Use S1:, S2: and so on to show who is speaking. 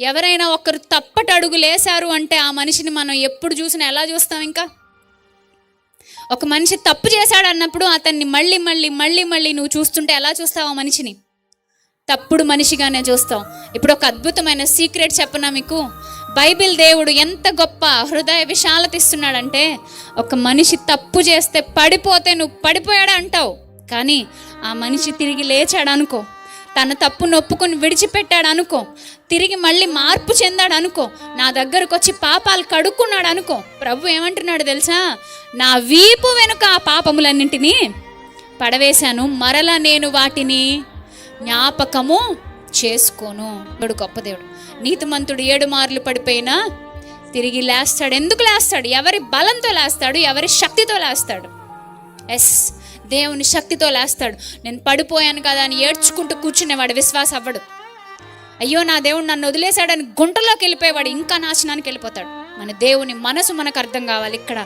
S1: ఎవరైనా ఒకరు తప్పటి అడుగు లేశారు అంటే ఆ మనిషిని మనం ఎప్పుడు చూసినా ఎలా చూస్తాం ఇంకా? ఒక మనిషి తప్పు చేశాడు అన్నప్పుడు అతన్ని మళ్ళీ మళ్ళీ మళ్ళీ మళ్ళీ నువ్వు చూస్తుంటే ఎలా చూస్తావు ఆ మనిషిని? తప్పుడు మనిషిగానే చూస్తావు. ఇప్పుడు ఒక అద్భుతమైన సీక్రెట్ చెప్పనా మీకు? బైబిల్ దేవుడు ఎంత గొప్ప హృదయ విశాలత ఇస్తున్నాడంటే ఒక మనిషి తప్పు చేస్తే పడిపోతే నువ్వు పడిపోయాడు అంటావు. కానీ ఆ మనిషి తిరిగి లేచాడు అనుకో. తన తప్పును ఒప్పుకొని విడిచిపెట్టాడు అనుకో తిరిగి మళ్ళీ మార్పు చెందాడు అనుకో నా దగ్గరకు వచ్చి పాపాలు కడుక్కున్నాడు అనుకో ప్రభు ఏమంటున్నాడు తెలుసా? నా వీపు వెనుక ఆ పాపములన్నింటినీ పడవేశాను మరలా నేను వాటిని జ్ఞాపకము చేసుకోను. దేవుడు గొప్ప దేవుడు. నీతిమంతుడు ఏడు మార్లు పడిపోయినా తిరిగి లేస్తాడు. ఎందుకు లేస్తాడు? ఎవరి బలంతో లేస్తాడు? ఎవరి శక్తితో లేస్తాడు? ఎస్ దేవుని శక్తితో లేస్తాడు. నేను పడిపోయాను కదా అని ఏడ్చుకుంటూ కూర్చునేవాడు విశ్వాస అవ్వడు. అయ్యో నా దేవుడు నన్ను వదిలేశాడని గుంటలోకి వెళ్ళిపోయేవాడు ఇంకా నాశనానికి వెళ్ళిపోతాడు. మన దేవుని మనసు మనకు అర్థం కావాలి ఇక్కడ.